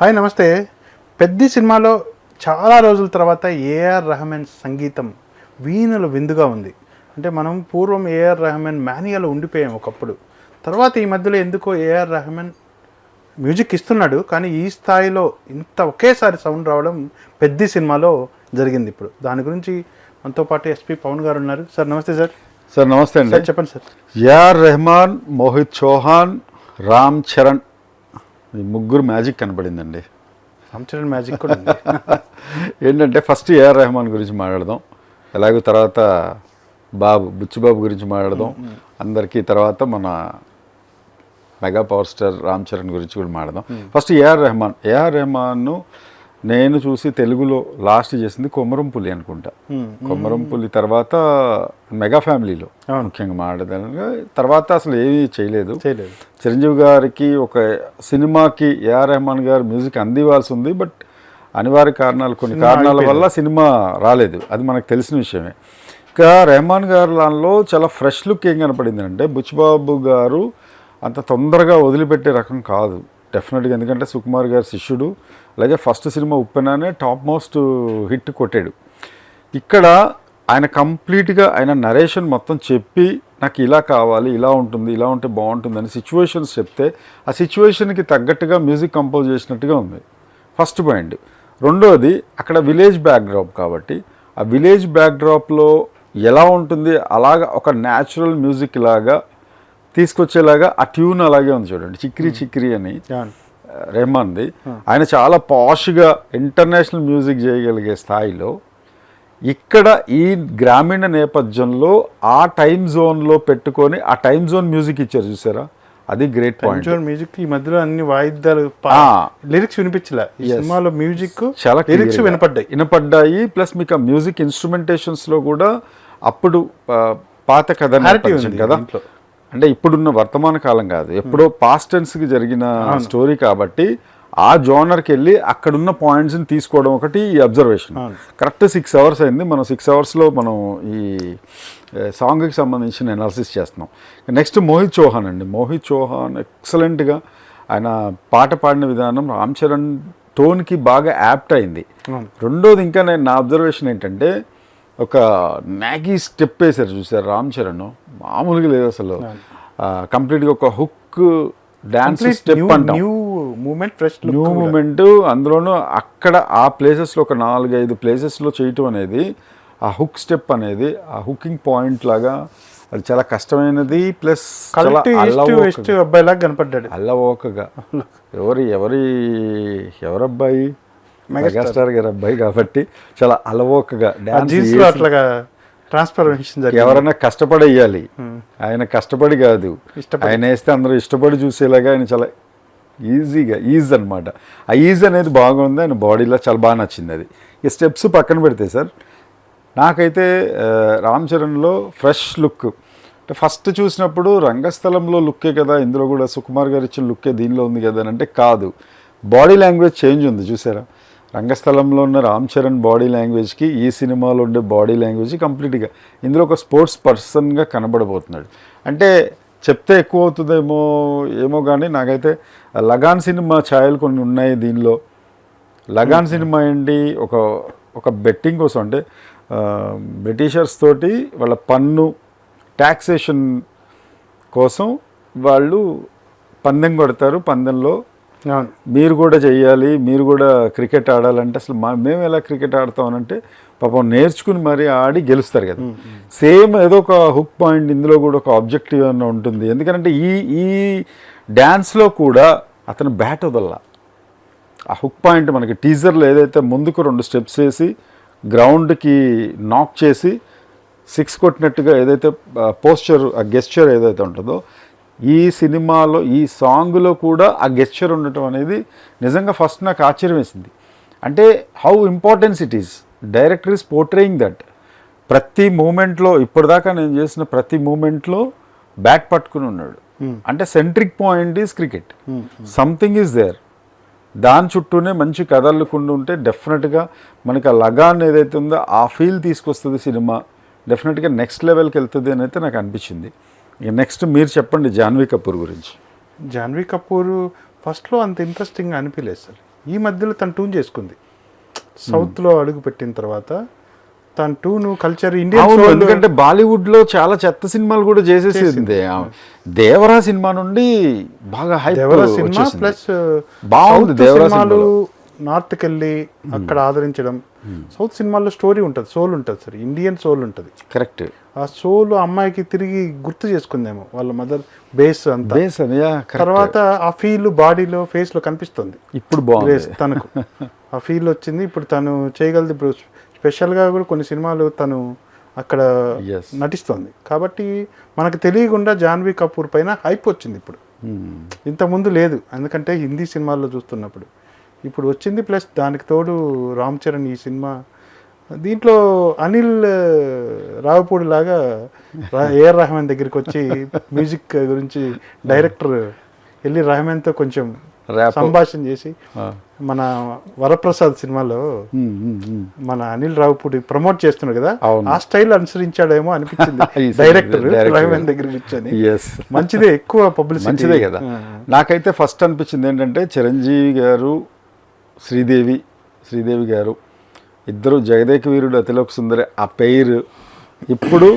Hi నమస్తే. పెద్ద సినిమాలో చాలా రోజుల తర్వాత ఏఆర్ రెహమాన్ సంగీతం వీణుల విందుగా ఉంది. అంటే మనం పూర్వం ఏఆర్ రెహమాన్ మాన్యాలో ఉండిపోయాం ఒకప్పుడు. తర్వాత ఈ మధ్యలో ఎందుకో ఏఆర్ రెహమాన్ మ్యూజిక్ ఇస్తున్నాడు కానీ ఈ స్థాయిలో ఇంత ఒకేసారి సౌండ్ రావడం పెద్ద సినిమాలో జరిగింది ఇప్పుడు. దాని గురించి మనతో పాటు ఎస్పి పవన్ గారు ఉన్నారు. సార్ నమస్తే సార్. సార్ నమస్తే అండి. సార్ చెప్పండి సార్. ఏఆర్ రెహమాన్ మోహిత్ చౌహాన్ రామ్ చరణ్ ముగ్గురు మ్యాజిక్ కనపడిందండి. రామ్ చరణ్ మ్యాజిక్ కూడా ఏంటంటే ఫస్ట్ ఏఆర్ రెహమాన్ గురించి మాట్లాడదాం ఎలాగో తర్వాత బాబు బుచ్చిబాబు గురించి మాట్లాడదాం అందరికీ తర్వాత మన mega power star Ram Charan గురించి కూడా మాట్లాడదాం. First A R Rahman A R రెహమాన్ను నేను చూసి తెలుగులో లాస్ట్ చేసింది కొమరం పులి అనుకుంటా కొమరం పులి తర్వాత మెగా ఫ్యామిలీలో ముఖ్యంగా మాట్లాడదానికి తర్వాత అసలు ఏమీ చేయలేదు. చేయలేదు. చిరంజీవి గారికి ఒక సినిమాకి ఏఆర్ రెహమాన్ గారు మ్యూజిక్ అందివ్వాల్సి ఉంది బట్ అనివార్య కారణాలు కొన్ని కారణాల వల్ల సినిమా రాలేదు. అది మనకు తెలిసిన విషయమే. ఇంకా రెహమాన్ గారు దానిలో చాలా ఫ్రెష్ లుక్ ఏం కనపడింది అంటే బుచ్చిబాబు గారు అంత తొందరగా వదిలిపెట్టే రకం కాదు. డెఫినెట్గా ఎందుకంటే సుకుమార్ గారి శిష్యుడు అలాగే ఫస్ట్ సినిమా ఉప్పెనానే టాప్ మోస్ట్ హిట్ కొట్టాడు. ఇక్కడ ఆయన కంప్లీట్గా ఆయన నరేషన్ మొత్తం చెప్పి నాకు ఇలా కావాలి ఇలా ఉంటుంది ఇలా ఉంటే బాగుంటుంది అని సిచ్యువేషన్స్ చెప్తే ఆ సిచ్యువేషన్కి తగ్గట్టుగా మ్యూజిక్ కంపోజ్ చేసినట్టుగా ఉంది. ఫస్ట్ పాయింట్ రెండోది అక్కడ విలేజ్ బ్యాక్డ్రాప్ కాబట్టి ఆ విలేజ్ బ్యాక్డ్రాప్లో ఎలా ఉంటుంది అలాగ ఒక న్యాచురల్ మ్యూజిక్ లాగా తీసుకొచ్చేలాగా ఆ ట్యూన్ అలాగే ఉంది చూడండి. చిక్రీ చిక్రీ అని. రెహమాన్ది. ఆయన చాలా పాష్గా ఇంటర్నేషనల్ మ్యూజిక్ చేయగలిగే స్థాయిలో ఇక్కడ ఈ గ్రామీణ నేపథ్యంలో ఆ టైం జోన్లో పెట్టుకొని ఆ టైం జోన్ మ్యూజిక్ ఇచ్చారు చూసారా? అది గ్రేట్ పాయింట్. పంచువల్ మ్యూజిక్ ఈ మధ్యలో అన్ని వాయిద్యాలు. లిరిక్స్ వినిపించలే. ఈ సినిమాలో మ్యూజిక్ చాలా లిరిక్స్ వినపడ్డాయి. వినపడ్డాయి. ప్లస్ మీకు ఆ మ్యూజిక్ ఇన్స్ట్రుమెంటేషన్స్లో కూడా అప్పుడు పాత కథ కదా. అంటే ఇప్పుడున్న వర్తమాన కాలం కాదు. ఎప్పుడో పాస్ట్ టెన్స్కి జరిగిన స్టోరీ కాబట్టి ఆ జోనర్కి వెళ్ళి అక్కడున్న పాయింట్స్ని తీసుకోవడం ఒకటి ఈ అబ్జర్వేషన్ కరెక్ట్ సిక్స్ అవర్స్ అయింది. మనం సిక్స్ అవర్స్లో మనం ఈ సాంగ్కి సంబంధించిన అనాలిసిస్ చేస్తున్నాం. నెక్స్ట్ మోహిత్ చౌహాన్ అండి. మోహిత్ చౌహాన్ ఎక్సలెంట్గా ఆయన పాట పాడిన విధానం రామ్ చరణ్ టోన్కి బాగా యాప్ట్ అయింది. రెండోది ఇంకా నేను నా అబ్జర్వేషన్ ఏంటంటే ఒక మ్యాగీ స్టెప్ వేశారు చూసారు రామ్ చరణ్? మామూలుగా లేదు అసలు. కంప్లీట్గా ఒక హుక్ డాన్స్ స్టెప్ అంటాం. New moment fresh new moment అందులోనూ అక్కడ ఆ ప్లేసెస్లో ఒక నాలుగైదు ప్లేసెస్లో చేయటం అనేది ఆ హుక్ స్టెప్ అనేది ఆ హుకింగ్ పాయింట్ లాగా అది చాలా కష్టమైనది ప్లస్ అబ్బాయిలాగా కనపడ్డాడు. అల్లవోకగా. ఎవరి ఎవరి ఎవరబ్బాయి? మెగాస్టార్ గారి అబ్బాయి కాబట్టి చాలా అలవోకగా డాన్స్ అట్లాగా ట్రాన్స్ఫర్మేషన్ ఎవరైనా కష్టపడి వేయాలి ఆయన కష్టపడి కాదు. ఆయన వేస్తే అందరూ ఇష్టపడి చూసేలాగా ఆయన చాలా ఈజీగా ఈజ్ అనమాట ఆ ఈజ్ అనేది బాగుంది ఆయన బాడీలో చాలా బాగా నచ్చింది అది. ఈ స్టెప్స్ పక్కన పెడితే సార్ నాకైతే రామ్ చరణ్లో ఫ్రెష్ లుక్. అంటే ఫస్ట్ చూసినప్పుడు రంగస్థలంలో లుక్కే కదా ఇందులో కూడా సుకుమార్ గారు ఇచ్చిన లుక్కే దీనిలో ఉంది కదా అని అంటే కాదు. బాడీ లాంగ్వేజ్ చేంజ్ ఉంది చూసారా? రంగస్థలంలో ఉన్న రామ్ చరణ్ బాడీ లాంగ్వేజ్కి ఈ సినిమాలో ఉండే బాడీ లాంగ్వేజ్ కంప్లీట్గా. ఇందులో ఒక స్పోర్ట్స్ పర్సన్గా కనబడబోతున్నాడు. అంటే చెప్తే ఎక్కువ అవుతుందేమో ఏమో కానీ నాకైతే లగాన్ సినిమా ఛాయలు కొన్ని ఉన్నాయి దీనిలో. లగాన్ సినిమా ఏంటి? ఒక ఒక బెట్టింగ్ కోసం అంటే బ్రిటిషర్స్ తోటి వాళ్ళ పన్ను ట్యాక్సేషన్ కోసం వాళ్ళు పందెం కొడతారు. పందెంలో మీరు కూడా చెయ్యాలి మీరు కూడా క్రికెట్ ఆడాలంటే అసలు మా మేము ఎలా క్రికెట్ ఆడతామనంటే పాపం నేర్చుకుని మరి ఆడి గెలుస్తారు కదా. సేమ్ ఏదో ఒక హుక్ పాయింట్ ఇందులో కూడా ఒక ఆబ్జెక్టివ్ అన్న ఉంటుంది. ఎందుకంటే ఈ ఈ డ్యాన్స్లో కూడా అతను బ్యాట్ వదల్లా. ఆ హుక్ పాయింట్ మనకి టీజర్లో ఏదైతే ముందుకు రెండు స్టెప్స్ వేసి గ్రౌండ్కి నాక్ చేసి సిక్స్ కొట్టినట్టుగా ఏదైతే పోస్చర్ ఆ గెస్చర్ ఏదైతే ఉంటుందో ఈ సినిమాలో ఈ సాంగ్లో కూడా ఆ గెస్చర్ ఉండటం అనేది నిజంగా ఫస్ట్ నాకు ఆశ్చర్యం వేసింది. అంటే how importance it is director is portraying that ప్రతి మూమెంట్లో ఇప్పటిదాకా నేను చేసిన ప్రతి మూమెంట్లో బ్యాట్ పట్టుకుని ఉన్నాడు. అంటే centric point is cricket something is there దాని చుట్టూనే మంచి కథలుకుండా ఉంటే డెఫినెట్గా మనకి ఆ లగాన్ ఏదైతే ఉందో ఆ ఫీల్ తీసుకొస్తుంది సినిమా. డెఫినెట్గా నెక్స్ట్ లెవెల్కి వెళ్తుంది అని అయితే నాకు అనిపించింది. నెక్స్ట్ మీరు చెప్పండి జాన్వీ కపూర్ గురించి. జాన్వీ కపూర్ ఫస్ట్లో అంత ఇంట్రెస్టింగ్ అనిపించలేదు సార్. ఈ మధ్యలో తను ట్యూన్ చేసుకుంది. సౌత్లో అడుగు పెట్టిన తర్వాత తన టూను కల్చర్ soul- ఎందుకంటే బాలీవుడ్లో చాలా చెత్త సినిమాలు కూడా చేసేసింది. దేవరా సినిమా నుండి బాగా హైప్ దేవరా సినిమా ప్లస్ బాగుంది దేవరా సినిమాలు నార్త్కి వెళ్ళి అక్కడ ఆదరించడం. సౌత్ సినిమాల్లో స్టోరీ ఉంటుంది సోల్ ఉంటుంది సార్. ఇండియన్ సోల్ ఉంటుంది. కరెక్ట్ ఆ సోల్ అమ్మాయికి తిరిగి గుర్తు చేసుకుందేమో వాళ్ళ మదర్ బేస్ అంతా. బేస్. తర్వాత ఆ ఫీల్ బాడీలో ఫేస్లో కనిపిస్తుంది. ఇప్పుడు బాగుంది. తనకు. ఆ ఫీల్ వచ్చింది. ఇప్పుడు తను చేయగలదు. ఇప్పుడు స్పెషల్గా కూడా కొన్ని సినిమాలు తను అక్కడ. నటిస్తోంది. కాబట్టి మనకు తెలియకుండా జాన్వీ కపూర్ పైన హైప్ వచ్చింది ఇప్పుడు. Hmm. ఇంతకుముందు లేదు. ఎందుకంటే హిందీ సినిమాల్లో చూస్తున్నప్పుడు. ఇప్పుడు వచ్చింది ప్లస్ దానికి తోడు రామ్ చరణ్ ఈ సినిమా దీంట్లో అనిల్ రావుపూడి లాగా ఏఆర్ రెహమాన్ దగ్గరికి వచ్చి మ్యూజిక్ గురించి డైరెక్టర్ వెళ్ళి రెహమాన్తో కొంచెం. సంభాషణ చేసి. మన వరప్రసాద్ సినిమాలో. మన అనిల్ రావుపూడి ప్రమోట్ చేస్తున్నాడు కదా. ఆ స్టైల్ అనుసరించాడేమో అనిపించింది డైరెక్టర్. రెహమాన్ దగ్గర కూర్చొని Yes. మంచిదే ఎక్కువ పబ్లిసిటీ మంచిదే కదా నాకైతే ఫస్ట్ అనిపించింది ఏంటంటే చిరంజీవి గారు శ్రీదేవి శ్రీదేవి గారు ఇద్దరు జగదేక వీరుడు అతిలోక సుందరి ఆ పేరు ఇప్పుడు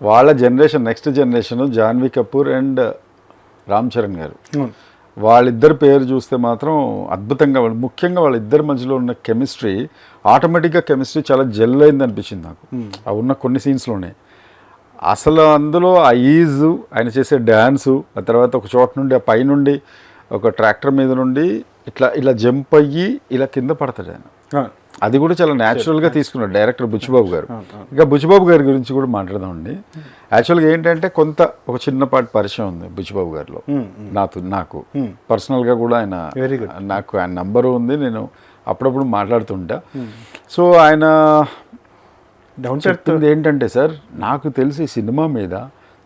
వాళ్ళ generation next generation Janhvi Kapoor and Ram Charan garu. వాళ్ళిద్దరి పేరు చూస్తే మాత్రం అద్భుతంగా వాళ్ళు ముఖ్యంగా వాళ్ళిద్దరి మధ్యలో ఉన్న కెమిస్ట్రీ ఆటోమేటిక్గా కెమిస్ట్రీ చాలా జెల్ అయింది అనిపించింది నాకు. ఆ ఉన్న కొన్ని సీన్స్లోనే అసలు అందులో ఆ ఈజ్ ఆయన చేసే డ్యాన్సు ఆ తర్వాత ఒక చోట నుండి ఆ పై నుండి ఒక ట్రాక్టర్ మీద నుండి ఇట్లా ఇలా జంప్ అయ్యి ఇలా కింద పడతాడు ఆయన. అది కూడా చాలా న్యాచురల్గా తీసుకున్నాడు డైరెక్టర్ బుచ్చిబాబు గారు. ఇంకా బుచ్చిబాబు గారి గురించి కూడా మాట్లాడదామండి. యాక్చువల్గా ఏంటంటే కొంత ఒక చిన్నపాటి పరిచయం ఉంది బుచ్చిబాబు గారిలో. నాతో నాకు. పర్సనల్గా కూడా ఆయన. నాకు ఆయన నంబరు ఉంది. నేను అప్పుడప్పుడు మాట్లాడుతుంటా. సో ఆయన డౌన్ చెప్తుంది ఏంటంటే సార్ నాకు తెలిసి సినిమా మీద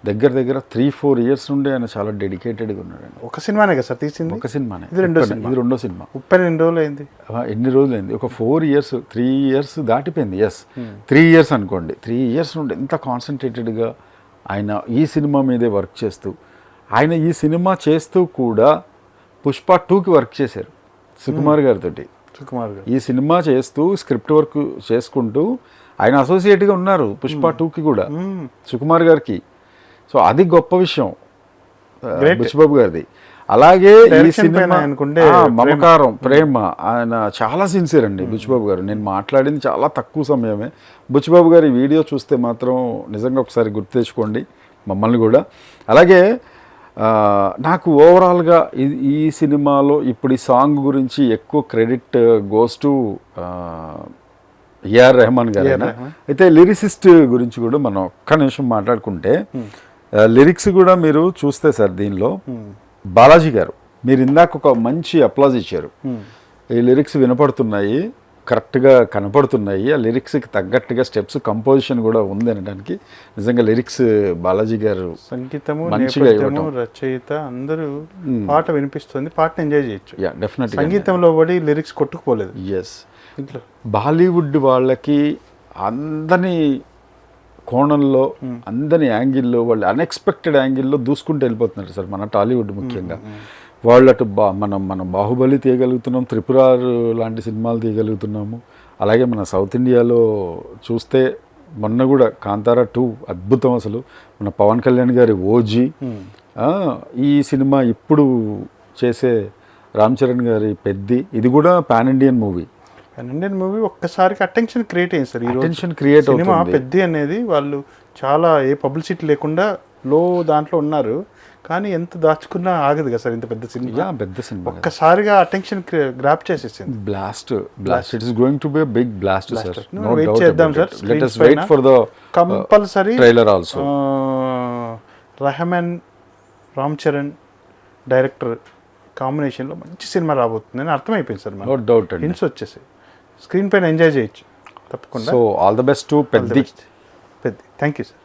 దగ్గర దగ్గర త్రీ ఫోర్ ఇయర్స్ నుండి ఆయన చాలా డెడికేటెడ్గా ఉన్నాడు ఆయన. ఒక సినిమానే కదా సార్ తీసింది? ఒక సినిమానే. ఇది రెండో ఉప్పెన. ఇది రెండో సినిమా. ఉప్పెన ఎన్ని రోజులు అయింది. ఎన్ని రోజులైంది ఒక ఫోర్ ఇయర్స్ త్రీ ఇయర్స్ దాటిపోయింది ఎస్ త్రీ ఇయర్స్ అనుకోండి. త్రీ ఇయర్స్ నుండి ఎంత కాన్సన్ట్రేటెడ్గా ఆయన ఈ సినిమా మీదే వర్క్ చేస్తూ ఆయన ఈ సినిమా చేస్తూ కూడా పుష్ప టూకి వర్క్ చేశారు సుకుమార్ గారితో సుకుమార్ గారు. ఈ సినిమా చేస్తూ స్క్రిప్ట్ వర్క్ చేసుకుంటూ ఆయన అసోసియేట్గా ఉన్నారు పుష్ప టూకి కూడా. సుకుమార్ గారికి. సో అది గొప్ప విషయం. బుచ్చిబాబు గారిది. అలాగే ఈ సినిమా ఆ, మమకారం ప్రేమ. ఆయన చాలా సిన్సియర్ అండి బుచ్చిబాబు గారు. నేను మాట్లాడింది చాలా తక్కువ సమయమే. బుచ్చిబాబు గారి వీడియో చూస్తే మాత్రం నిజంగా ఒకసారి గుర్తు తెచ్చుకోండి మమ్మల్ని కూడా. అలాగే నాకు ఓవరాల్గా ఈ- ఈ సినిమాలో ఇప్పుడు ఈ సాంగ్ గురించి ఎక్కువ credit goes to AR Rahman garu. అయితే లిరిసిస్ట్ గురించి కూడా మనం ఒక్క నిమిషం మాట్లాడుకుంటే లిరిక్స్ కూడా మీరు చూస్తే సార్ దీనిలో. బాలాజీ గారు మీరు ఇందాక ఒక మంచి అప్లాజ్ ఇచ్చారు. ఈ లిరిక్స్ వినపడుతున్నాయి కరెక్ట్గా కనపడుతున్నాయి ఆ లిరిక్స్కి తగ్గట్టుగా స్టెప్స్ కంపోజిషన్ కూడా ఉంది అనడానికి. నిజంగా లిరిక్స్ బాలాజీ గారు సంగీతము మంచిగా. రచయిత అందరూ పాట వినిపిస్తుంది పాటను ఎంజాయ్ చేయొచ్చు. యా డెఫినెట్గా సంగీతంలో పడి లిరిక్స్ కొట్టుకుపోలేదు. ఎస్ ఇంట్లో. బాలీవుడ్ వాళ్ళకి అందని కోణంలో అందని యాంగిల్లో వాళ్ళు అన్ఎక్స్పెక్టెడ్ యాంగిల్లో దూసుకుంటూ వెళ్ళిపోతున్నారు సార్ మన టాలీవుడ్ ముఖ్యంగా. వాళ్ళు అటు బా మనం మనం బాహుబలి తీయగలుగుతున్నాం త్రిపుర లాంటి సినిమాలు తీయగలుగుతున్నాము. అలాగే మన సౌత్ ఇండియాలో చూస్తే మొన్న కూడా కాంతారా టూ అద్భుతం అసలు. మన పవన్ కళ్యాణ్ గారి ఓజీ ఈ సినిమా ఇప్పుడు చేసే రామ్ చరణ్ గారి పెద్ది ఇది కూడా pan Indian movie. Indian movie ఒక్కసారికి అటెన్షన్ క్రియేట్ అయింది సార్. Attention create సినిమా. పెద్ద అనేది వాళ్ళు చాలా ఏ పబ్లిసిటీ లేకుండా లో దాంట్లో ఉన్నారు. కానీ ఎంత దాచుకున్నా ఆగదు కదా సార్ ఇంత పెద్ద సినిమా పెద్ద సినిమా ఒక్కసారిగా అటెన్షన్ గ్రాప్ చేసేసింది. Blast blast it is going to be big blast sir wait చేద్దాం sir, let us wait. For the compulsory trailer also Rahman Ram Charan director కాంబినేషన్లో మంచి సినిమా రాబోతుందని అర్థమైపోయింది సార్ నో మనకు డౌట్ హింట్స్ వచ్చేసాయి. స్క్రీన్ పైన ఎంజాయ్ చేయొచ్చు. తప్పకుండా. So all the best to Peddi. పెద్ద. Thank you sir